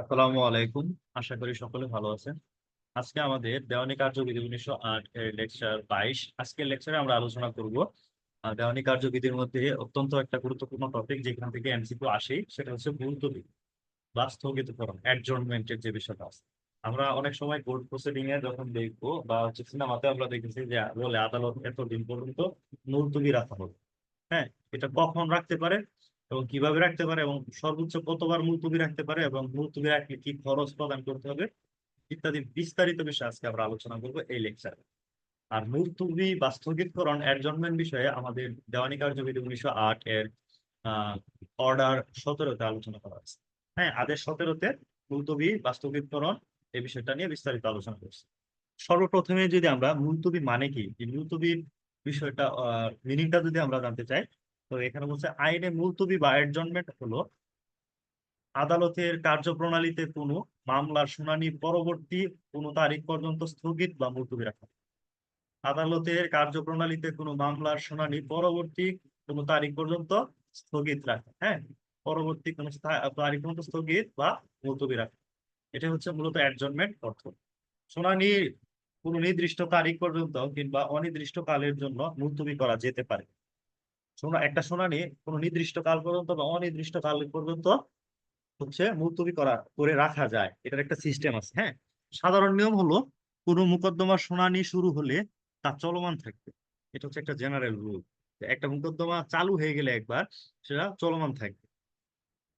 আসসালামু আলাইকুম। আশা করি সকলে ভালো আছেন। আজকে আমাদের দেওয়ানি কার্যবিধি উনিশশো আট এর লেকচার বাইশ। আজকের লেকচারে আমরা আলোচনা করব দেওয়ানি কার্যবিধির মধ্যে অত্যন্ত একটা গুরুত্বপূর্ণ টপিক যেখান থেকে এমসিকিউ আসে, সেটা হচ্ছে মুলতবি বা স্থগিতকরণ অ্যাডজর্নমেন্টের যে বিষয়টা আছে। আমরা অনেক সময় কোর্ট প্রসিডিং এ যখন দেখব বা হচ্ছে সিনেমাতে আমরা দেখেছি যে বলে আদালত এতদিন পর্যন্ত মুলতবি রাখা হবে হ্যাঁ এটা কখন রাখতে পারে? এবং কীভাবে রাখতে পারে এবং সর্বোচ্চ কতবার মুলতবি রাখতে পারে এবং মুলতবি রাখলে কি খরচ প্রদান করতে হবে ইত্যাদি বিস্তারিত বিষয়ে আজকে আমরা আলোচনা করব এই লেকচারে আর মুলতবি বা স্থগিতকরণ বিষয়ে আমাদের দেওয়ানি কার্যবিধি উনিশশো আট এর অর্ডার সতেরোতে আলোচনা করা আছে হ্যাঁ আদেশ সতেরোতে মুলতবি বা স্থগিতকরণ এই বিষয়টা নিয়ে বিস্তারিত আলোচনা করছি। সর্বপ্রথমে যদি আমরা মুলতবি মানে কি মুলতবির বিষয়টা মিনিংটা যদি আমরা জানতে চাই তো এখানে বলছে, আইনে মুলতবি বা অ্যাডজর্নমেন্ট হলো আদালতের কার্যপ্রণালীতে কোনো মামলার শুনানি পরবর্তী কোনো তারিখ পর্যন্ত স্থগিত বা মুলতবি রাখা আদালতের কার্যপ্রণালীতে কোনো মামলার শুনানি পরবর্তী কোনো তারিখ পর্যন্ত স্থগিত রাখা হ্যাঁ পরবর্তী কোনো তারিখ পর্যন্ত স্থগিত বা মুলতবি রাখা এটা হচ্ছে মূলত অ্যাডজর্নমেন্ট অর্থ। শুনানি কোনো নির্দিষ্ট তারিখ পর্যন্ত কিংবা অনির্দিষ্ট কালের জন্য মুলতবি করা যেতে পারে। শোনা, একটা শুনানি কোনো নির্দিষ্ট কাল পর্যন্ত বা অনির্দিষ্ট কাল পর্যন্ত হচ্ছে মুলতবি করা, করে রাখা যায়। এটার একটা সিস্টেম আছে হ্যাঁ? সাধারণ নিয়ম হলো, কোনো মোকদ্দমার শুনানি শুরু হলে তা চলমান থাকবে। এটা হচ্ছে একটা জেনারেল রুল একটা মোকদ্দমা চালু হয়ে গেলে একবার সেটা চলমান থাকবে।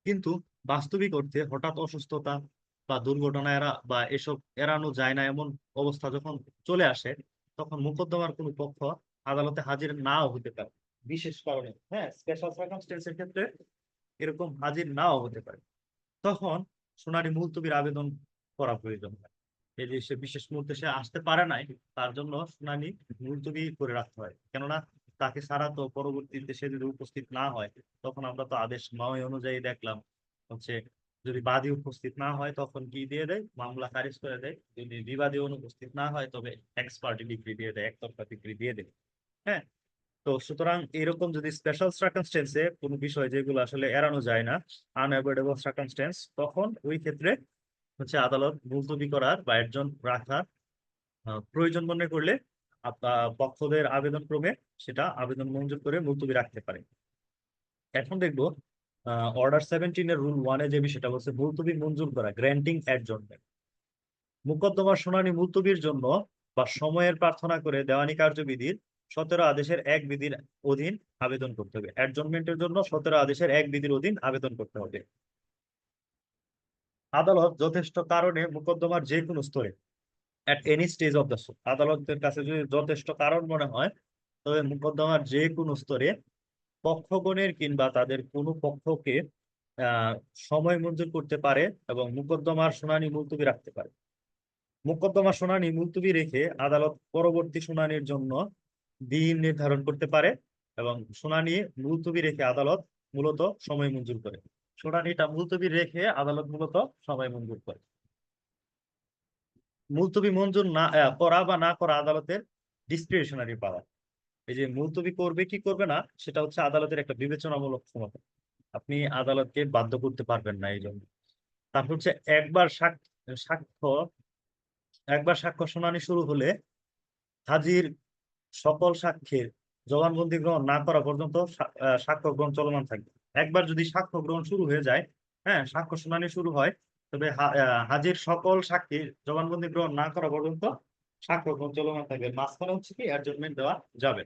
কিন্তু বাস্তবিক অর্থে হঠাৎ অসুস্থতা বা দুর্ঘটনা এরা বা এসব এড়ানো যায় না, এমন অবস্থা যখন চলে আসে, তখন মোকদ্দমার কোনো পক্ষ আদালতে হাজির নাও হতে পারে। বিশেষ কারণে হ্যাঁ স্পেশাল সার্কামস্টেন্সের ক্ষেত্রে এরকম হাজির নাও হতে পারে। তখন শুনানি মুলতবির আবেদন করা প্রয়োজন এই যে সে বিশেষ মুহূর্তে সে আসতে পারে নাই, তার জন্য শুনানি মুলতবি করে রাখতে হয়। কেননা তাকে ছাড়া তো পরবর্তীতে সে যদি উপস্থিত না হয়, তখন আমরা তো আদেশ নয় অনুযায়ী দেখলাম, হচ্ছে যদি বাদী উপস্থিত না হয়, তখন কি দিয়ে দেয়? মামলা খারিজ করে দেয়। যদি বিবাদী অনুপস্থিত না হয়, তবে এক্সপার্টি ডিগ্রি দিয়ে দেয়, একতরফা ডিগ্রি দিয়ে দেয়। হ্যাঁ তো সুতরাং এরকম যদি স্পেশাল সার্কামস্টেন্সে কোনো বিষয় যেগুলো আসলে এড়ানো যায় না আনঅ্যাভয়েডেবল সার্কামস্টেন্স তখন ওই ক্ষেত্রে হচ্ছে আদালত মুলতবি করার বা একজন রাখার প্রয়োজন মনে করলে পক্ষদের আবেদন ক্রমে সেটা আবেদন মঞ্জুর করে মুলতবি রাখতে পারে। এখন দেখব অর্ডার সেভেন্টিন এর রুল ওয়ানে যে বিষয়টা বলছে মুলতবি মঞ্জুর করা গ্র্যান্টিং অ্যাডজর্নমেন্ট মোকদ্দমার শুনানি মুলতবির জন্য বা সময়ের প্রার্থনা করে দেওয়ানি কার্যবিধির সতেরো আদেশের এক বিধির অধীন আবেদন করতে হবে। অ্যাডজর্নমেন্টের জন্য সতেরো আদেশের এক বিধির অধীন আবেদন করতে হবে। আদালত যথেষ্ট কারণে মোকদ্দমার যে কোনো স্তরে at any stage of the আদালতের কাছে যদি যথেষ্ট কারণ মনে হয়, তবে মোকদ্দমার যে কোনো স্তরে পক্ষগণের কিংবা তাদের কোনো পক্ষকে সময় মঞ্জুর করতে পারে এবং মোকদ্দমার শুনানি মুলতবি রাখতে পারে। মোকদ্দমা শুনানি মুলতবি রেখে আদালত পরবর্তী শুনানির জন্য দিন নির্ধারণ করতে পারে এবং শুনানি মুলতবি রেখে আদালত মূলত সময় মঞ্জুর করে। শুনানিটা মুলতবি রেখে আদালত মূলত সময় মঞ্জুর করে। মুলতবি মঞ্জুর না করা বা না করা আদালতের ডিসক্রিপশনারি পাওয়ার এই যে মুলতবি করবে কি করবে না, সেটা হচ্ছে আদালতের একটা বিবেচনামূলক ক্ষমতা। আপনি আদালতকে বাধ্য করতে পারবেন না এই জন্য। তারপর হচ্ছে একবার সাক- সাক্ষ্য, একবার সাক্ষ্য শুনানি শুরু হলে হাজির সকল সাক্ষীর জবানবন্দি গ্রহণ না করা পর্যন্ত সাক্ষ্য গ্রহণ চলমান থাকবে। একবার যদি সাক্ষ্য গ্রহণ শুরু হয়ে যায় হ্যাঁ সাক্ষ্য শুনানি শুরু হয়, তবে হাজির সকল সাক্ষীর জবানবন্দি গ্রহণ না করা পর্যন্ত সাক্ষ্য গ্রহণ চলমান থাকবে। মাঝখানে হচ্ছে কি অ্যাডজমেন্ট দেওয়া যাবে।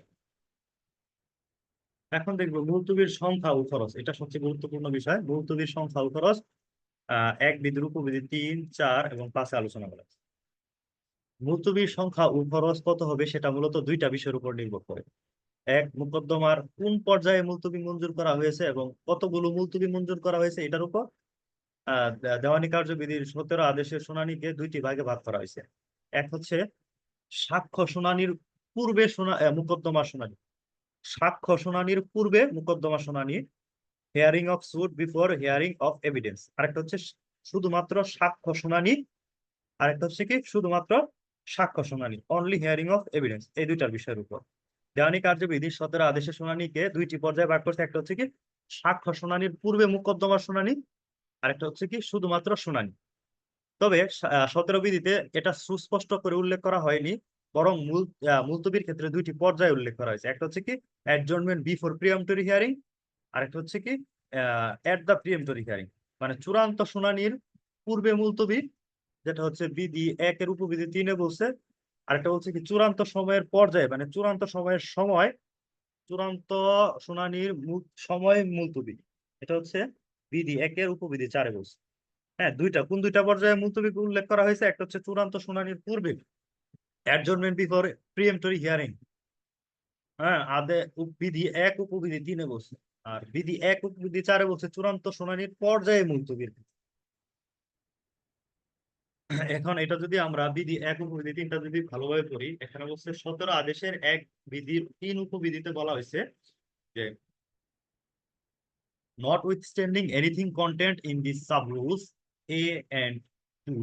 এখন দেখব মুলতবির সংখ্যা ও খরচ। এটা সবচেয়ে গুরুত্বপূর্ণ বিষয়। মুলতবির সংখ্যা ও খরচ, আহ, এক বিধির উপবিধি তিন, চার এবং পাঁচে আলোচনা করা। মুলতবির সংখ্যা খরচ কত হবে সেটা মূলত দুইটা বিষয়ের উপর নির্ভর করে। এক মোকদ্দমার কোন পর্যায়ে মুলতবি মঞ্জুর করা হয়েছে এবং কতগুলো মুলতবি মঞ্জুর করা হয়েছে এটার উপর? দেওয়ানি কার্যবিধির সতেরো আদেশের শুনানিকে দুইটি ভাগে ভাগ করা হয়েছে। এক হচ্ছে সাক্ষ্য শুনানির পূর্বে শুনা আহ, মোকদ্দমার শুনানি। সাক্ষ্য শুনানির পূর্বে মোকদ্দমা শুনানি hearing of suit before hearing of evidence আরেকটা হচ্ছে শুধুমাত্র সাক্ষ্য শুনানি আরেকটা হচ্ছে কি? শুধুমাত্র সাক্ষ্য শুনানি অনলি হিয়ারিং অফ এভিডেন্স এই দুইটার বিষয়ের উপর। দেওয়ানি কার্যবিধি সতেরো আদেশের শুনানিকে দুইটি পর্যায়ে ভাগ করছে। একটা হচ্ছে কি, সাক্ষ্য শুনানির পূর্বে মোকদ্দমার শুনানি, আরেকটা হচ্ছে কি, শুধুমাত্র শুনানি। তবে সতেরো বিধিতে এটা সুস্পষ্ট করে উল্লেখ করা হয়নি, বরং মূল মুলতবির ক্ষেত্রে দুইটি পর্যায়ে উল্লেখ করা হয়েছে। একটা হচ্ছে কি অ্যাডজর্নমেন্ট বিফোর প্রিএমটরি হিয়ারিং আর একটা হচ্ছে কি অ্যাট দ্য প্রিএমটরি হিয়ারিং মানে চূড়ান্ত শুনানির পূর্বে মুলতবি যেটা হচ্ছে বিধি একের উপবিধি তিনে বলছে, আরেকটা বলছে কি চূড়ান্ত সময়ের পর্যায়ে মানে চূড়ান্ত সময়ের সময়, চূড়ান্ত শুনানির সময় মুলতবি। এটা হচ্ছে বিধি একের উপবিধি চারে বলছে। হ্যাঁ দুইটা, কোন দুইটা পর্যায়ে মুলতবি উল্লেখ করা হয়েছে? একটা হচ্ছে চূড়ান্ত শুনানির পূর্বে অ্যাডজর্নমেন্ট বিফোর প্রিএমটরি হিয়ারিং হ্যাঁ আদে বিধি এক, উপবিধি তিনে বলছে। আর বিধি এক, উপবিধি চারে বলছে চূড়ান্ত শুনানির পর্যায়ে মুলতবির এখন এটা যদি আমরা বিধি এক উপবিধি, তিনটা যদি ভালোভাবে পড়ি, এখানে বলছে সতেরো আদেশের এক বিধি, তিন উপবিধিতে বলা হয়েছে যে notwithstanding anything content in this sub rules a and to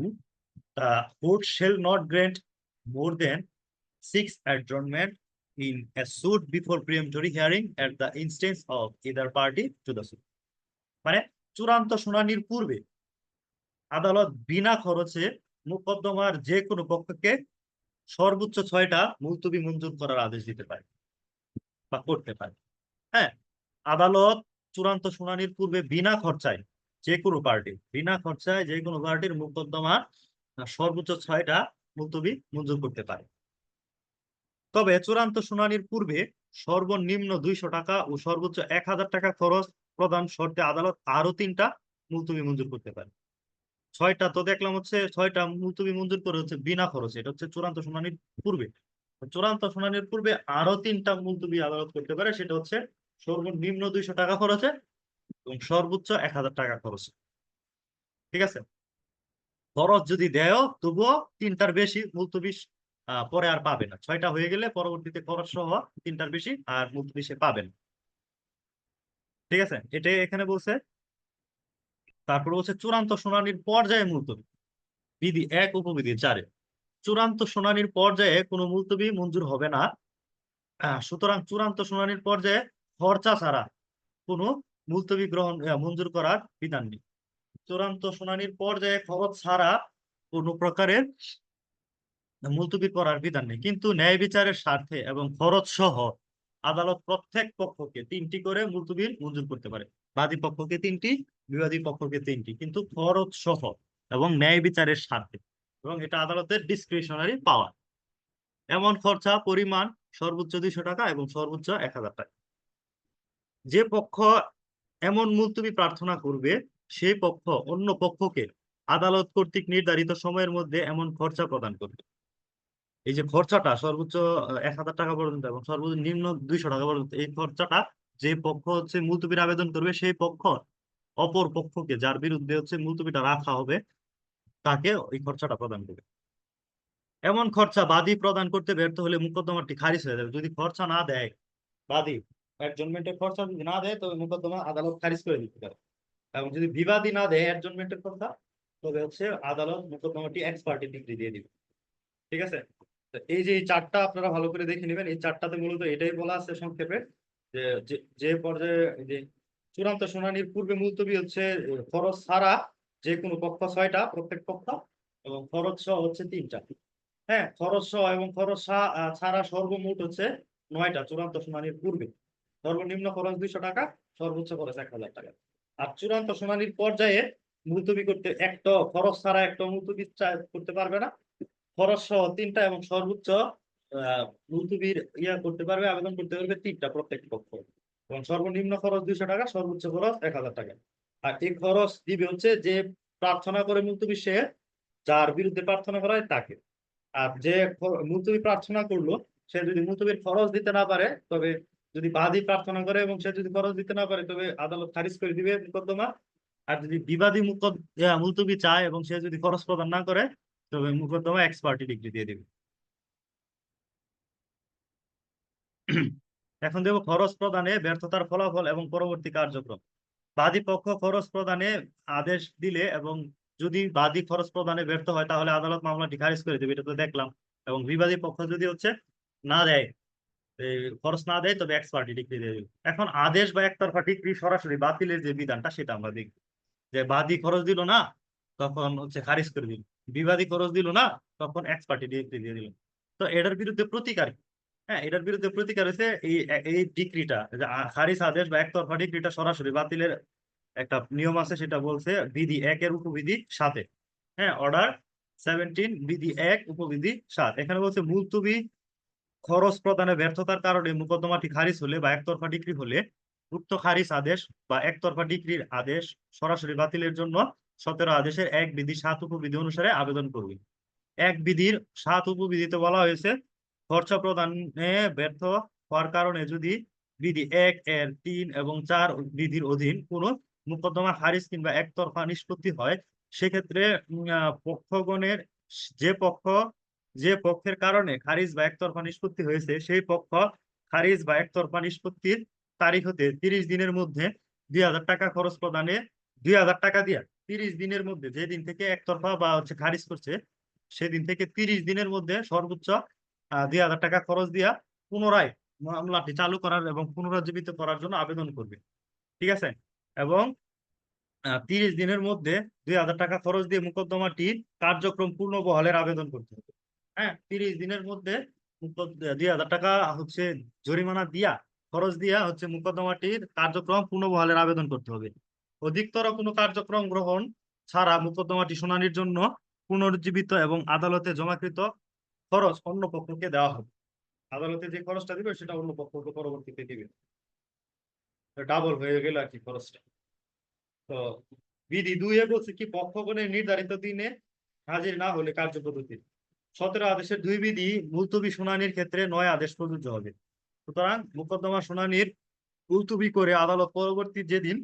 the court shall not grant more than six adjournment in a suit before peremptory hearing at the instance of either party to the suit মানে চূড়ান্ত শুনানির পূর্বে আদালত বিনা খরচে মোকদ্দমার যে কোনো পক্ষকে সর্বোচ্চ ছয়টা মুলতবি মঞ্জুর করার আদেশ দিতে পারে বা করতে পারে। হ্যাঁ আদালত চূড়ান্ত শুনানির পূর্বে বিনা খরচায় যে কোনো পার্টি, বিনা খরচায় যে কোনো পার্টির মোকদ্দমা সর্বোচ্চ ছয়টা মুলতবি মঞ্জুর করতে পারে। তবে চূড়ান্ত শুনানির পূর্বে সর্বনিম্ন দুইশো টাকা ও সর্বোচ্চ এক হাজার টাকা খরচ প্রদান শর্তে আদালত আরও তিনটা মুলতবি মঞ্জুর করতে পারে। ছয়টা, তো দেখলাম হচ্ছে ছয়টা মুলতবি মঞ্জুর করে হচ্ছে বিনা খরচে। এটা হচ্ছে চূড়ান্ত শুনানির পূর্বে। চূড়ান্ত শুনানির পূর্বে আরও তিনটা মুলতবি আদালত করতে পারে, সেটা হচ্ছে সর্বনিম্ন দুইশো টাকা খরচে এবং সর্বোচ্চ এক হাজার টাকা খরচ। ঠিক আছে? খরচ যদি দেয় তবুও তিনটার বেশি মুলতবি পরে আর পাবে না। ছয়টা হয়ে গেলে পরবর্তীতে খরচ সহ তিনটার বেশি আর মুলতবি সে পাবেন ঠিক আছে? এটাই এখানে বলছে। তারপর বলছে চূড়ান্ত শুনানির পর্যায়ে মুলতবি। বিধি এক, উপবিধি চারে। চূড়ান্ত শুনানির পর্যায়ে কোনো মুলতবি মঞ্জুর হবে না। সুতরাং চূড়ান্ত শুনানির পর্যায়ে খরচা ছাড়া কোনো মুলতবি গ্রহণ মঞ্জুর করার বিধান নেই। চূড়ান্ত শুনানির পর্যায়ে খরচ ছাড়া কোনো প্রকারের মুলতবি করার বিধান নেই। কিন্তু ন্যায় বিচারের স্বার্থে এবং খরচ সহ আদালত প্রত্যেক পক্ষকে তিনটি করে মুলতবির মঞ্জুর করতে পারে। বাদী পক্ষকে তিনটি বিবাদী পক্ষকে তিনটি, কিন্তু খরচ সহ এবং ন্যায় বিচারের স্বার্থে এবং এটা আদালতের ডিসক্রিশনারি পাওয়ার এমন খরচা, পরিমাণ সর্বোচ্চ দুইশো টাকা এবং সর্বোচ্চ এক হাজার টাকা। যে পক্ষ এমন মুলতুবি প্রার্থনা করবে, সেই পক্ষ অন্য পক্ষকে আদালত কর্তৃক নির্ধারিত সময়ের মধ্যে এমন খরচা প্রদান করবে। এই যে খরচাটা সর্বোচ্চ এক হাজার টাকা পর্যন্ত এবং সর্বোচ্চ নিম্ন দুইশো টাকা পর্যন্ত, এই খরচাটা যে পক্ষ হচ্ছে মুলতুবির আবেদন করবে, সেই পক্ষ অপর পক্ষকে যার বিরুদ্ধে হচ্ছে মুলতবিটা রাখা হবে, তাকে ওই খরচাটা প্রদান করবে। এমন খরচা বাদী প্রদান করতে ব্যর্থ হলে মোকদ্দমাটি খারিজ হয়ে যাবে। যদি খরচা না দেয়, বাদী অ্যাডজনমেন্টের খরচা যদি না দেয়, তবে মোকদ্দমা আদালত খারিজ করে দিতে পারে। এবং যদি বিবাদী না দেয় অ্যাডজনমেন্টের খরচা, তবে হচ্ছে আদালত মোকদ্দমাটি এক্স পার্টি ডিগ্রি দিয়ে দিবে। ঠিক আছে? এই যে চারটা আপনারা ভালো করে দেখে নেবেন, এই চারটাতে মূলত এটাই বলা আছে সংক্ষেপে, যে, যে- পর্যায়ে চূড়ান্ত শুনানির পূর্বে মুলতবি হচ্ছে খরচ ছাড়া যে কোনো পক্ষ ছয়টা, প্রত্যেক পক্ষ, এবং খরচ সহ হচ্ছে তিনটা। হ্যাঁ খরচ সহ এবং খরচ ছাড়া সর্বমোট হচ্ছে নয়টা চূড়ান্ত শুনানির পূর্বে। সর্বনিম্ন খরচ দুইশো টাকা, সর্বোচ্চ খরচ এক হাজার টাকা। আর চূড়ান্ত শুনানির পর্যায়ে মুলতবি করতে একটা খরচ ছাড়া একটা মুলতবি করতে পারবে না। খরচ সহ তিনটা এবং সর্বোচ্চ আহ মুলতবির ইয়া করতে পারবে, আবেদন করতে পারবে তিনটা প্রত্যেক পক্ষ। এবং সর্বনিম্ন খরচ দুইশো টাকা, সর্বোচ্চ খরচ এক হাজার টাকা। আর এই খরচ দিবে হচ্ছে যে প্রার্থনা করে মুলতবি সে, যার বিরুদ্ধে প্রার্থনা করা হয় তাকে। আর যে মুলতবি প্রার্থনা করল, সে যদি মুলতবির খরচ দিতে না পারে, তবে যদি বাদী প্রার্থনা করে এবং সে যদি খরচ দিতে না পারে, তবে আদালত খারিজ করে দিবে মোকদ্দমা। আর যদি বিবাদী মুলতবি চায় এবং সে যদি খরচ প্রদান না করে, তবে মোকদ্দমা এক্সপার্টি ডিগ্রি দিয়ে দিবে। এখন দেখো খরচ প্রদানে ব্যর্থতার ফলাফল এবং পরবর্তী কার্যক্রম। বাদী পক্ষ খরচ প্রদানে আদেশ দিলে এবং যদি বাদী খরচ প্রদানে ব্যর্থ হয়, তাহলে আদালত মামলাটি খারিজ করে দেবে, এটা তো দেখলাম। এবং বিবাদী পক্ষ যদি হচ্ছে না দেয় খরচ না দেয়, তবে এক্স পার্টি ডিগ্রি দিয়ে দেবে। এখন আদেশ বা একতরফা ডিগ্রি সরাসরি বাতিলের যে বিধানটা, সেটা আমরা দেখব। যে বাদী খরচ দিল না, তখন হচ্ছে খারিজ করে দিল। বিবাদী খরচ দিল না, তখন এক্স পার্টি দিয়ে দিয়ে দিল। তো এটার বিরুদ্ধে প্রতিকার? হ্যাঁ এটার বিরুদ্ধে প্রতিকার হচ্ছে এই এই ডিক্রিটা খারিজ আদেশ বা একতরফা ডিক্রিটা সরাসরি বাতিলের একটা নিয়ম আছে, সেটা বলছে বিধি একের উপবিধি সাথে হ্যাঁ অর্ডার সেভেন্টিন, বিধি এক, উপবিধি সাত। এখানে বলছে মুলতবি খরচ প্রদানে ব্যর্থতার কারণে মোকদ্দমাটি খারিজ হলে বা একতরফা ডিক্রি হলে উক্ত খারিজ আদেশ বা একতরফা ডিক্রির আদেশ সরাসরি বাতিলের জন্য সতেরো আদেশের এক বিধি সাত উপবিধি অনুসারে আবেদন করবে। এক বিধির সাত উপবিধিতে বলা হয়েছে খরচা প্রদানে ব্যর্থ হওয়ার কারণে যদি বিধি এক, এর তিন এবং চার বিধির অধীন কোনো মোকদ্দমা খারিজ কিংবা একতরফা নিষ্পত্তি হয়, সেক্ষেত্রে পক্ষগণের যে পক্ষ, যে পক্ষের কারণে খারিজ বা একতরফা নিষ্পত্তি হয়েছে, সেই পক্ষ খারিজ বা একতরফা নিষ্পত্তির তারিখ হতে তিরিশ দিনের মধ্যে দুই হাজার টাকা খরচ প্রদানে দুই হাজার টাকা দিয়া তিরিশ দিনের মধ্যে যেদিন থেকে একতরফা বা হচ্ছে খারিজ করছে, সেদিন থেকে তিরিশ দিনের মধ্যে সর্বোচ্চ দুই হাজার টাকা খরচ দিয়া পুনরায় মামলাটি চালু করার এবং পুনরুজ্জীবিত করার জন্য আবেদন করবে। ঠিক আছে? এবং তিরিশ দিনের মধ্যে দুই হাজার টাকা খরচ দিয়ে মোকদ্দমাটির কার্যক্রম পূর্ণ বহালের আবেদন করতে হবে। হ্যাঁ? তিরিশ দিনের মধ্যে দুই হাজার টাকা হচ্ছে জরিমানা দিয়া খরচ দিয়া হচ্ছে মোকদ্দমাটির কার্যক্রম পূর্ণ বহালের আবেদন করতে হবে। অধিকতর কোনো কার্যক্রম গ্রহণ ছাড়া মোকদ্দমাটি শুনানির জন্য পুনরুজ্জীবিত এবং আদালতে জমাকৃত খরচ অন্য পক্ষকে দেওয়া হবে। আদালতে যে খরচটা দিবে, সেটা অন্য পক্ষকে পরবর্তীতে দিবে। ডাবল হয়ে গেল আর কি খরচটা। তো বিধি দুইয়ে বলছে কি, পক্ষগণের নির্ধারিত দিনে হাজির না হলে কার্যপদ্ধতি সতেরো আদেশের দুই বিধি, মুলতবি শুনানির ক্ষেত্রে নয় আদেশ প্রযোজ্য হবে। সুতরাং মোকদ্দমা শুনানির মুলতবি করে আদালত পরবর্তী যেদিন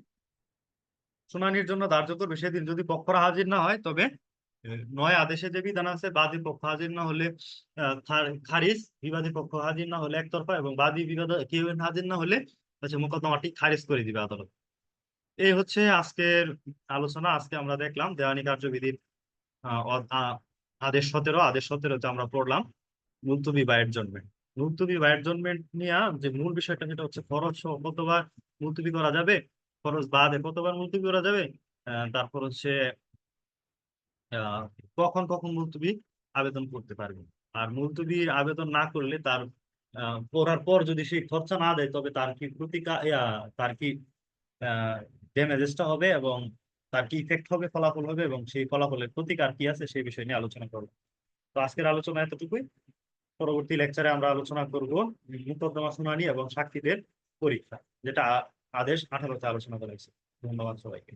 শুনানির জন্য ধার্য করবে, সেদিন যদি পক্ষরা হাজির না হয়, তবে নয় আদেশে যে বিধান আছে, বাদী পক্ষ হাজির না হলে খারিজ, বিবাদী পক্ষ হাজির না হলে একতরফা এবং বাদী বিবাদ কেউ হাজির না হলে হচ্ছে মোকদ্দমাটি খারিজ করে দিবে আদালত। এই হচ্ছে আজকের আলোচনা, আজকে আমরা দেখলাম দেওয়ানি কার্যবিধির আদেশ সতেরো, আদেশ সতেরোতে আমরা পড়লাম, মুলতবি বা এডজনমেন্ট মুলতবি বা এডজনমেন্ট নিয়ে যে মূল বিষয়টা যেটা হচ্ছে খরচ কতবার মুলতবি করা যাবে খরচ বাদে কতবার মুলতবি করা যাবে তারপর হচ্ছে কখন কখন মুলতবি আবেদন করতে পারবে। আর মুলতবির আবেদন না করলে তার করার পর যদি সেই খরচা না দেয়, তবে তার কি প্রতিকার তার কি ড্যামেজেসটা হবে এবং তার কি ইফেক্ট হবে, ফলাফল হবে এবং সেই ফলাফলের প্রতিকার কি আছে সেই বিষয় নিয়ে আলোচনা করব। তো আজকের আলোচনা এতটুকুই। পরবর্তী লেকচারে আমরা আলোচনা করব মোকদ্দমা শুনানি এবং সাক্ষীদের পরীক্ষা, যেটা আদেশ আঠারোতে আলোচনা করা ধন্যবাদ সবাইকে।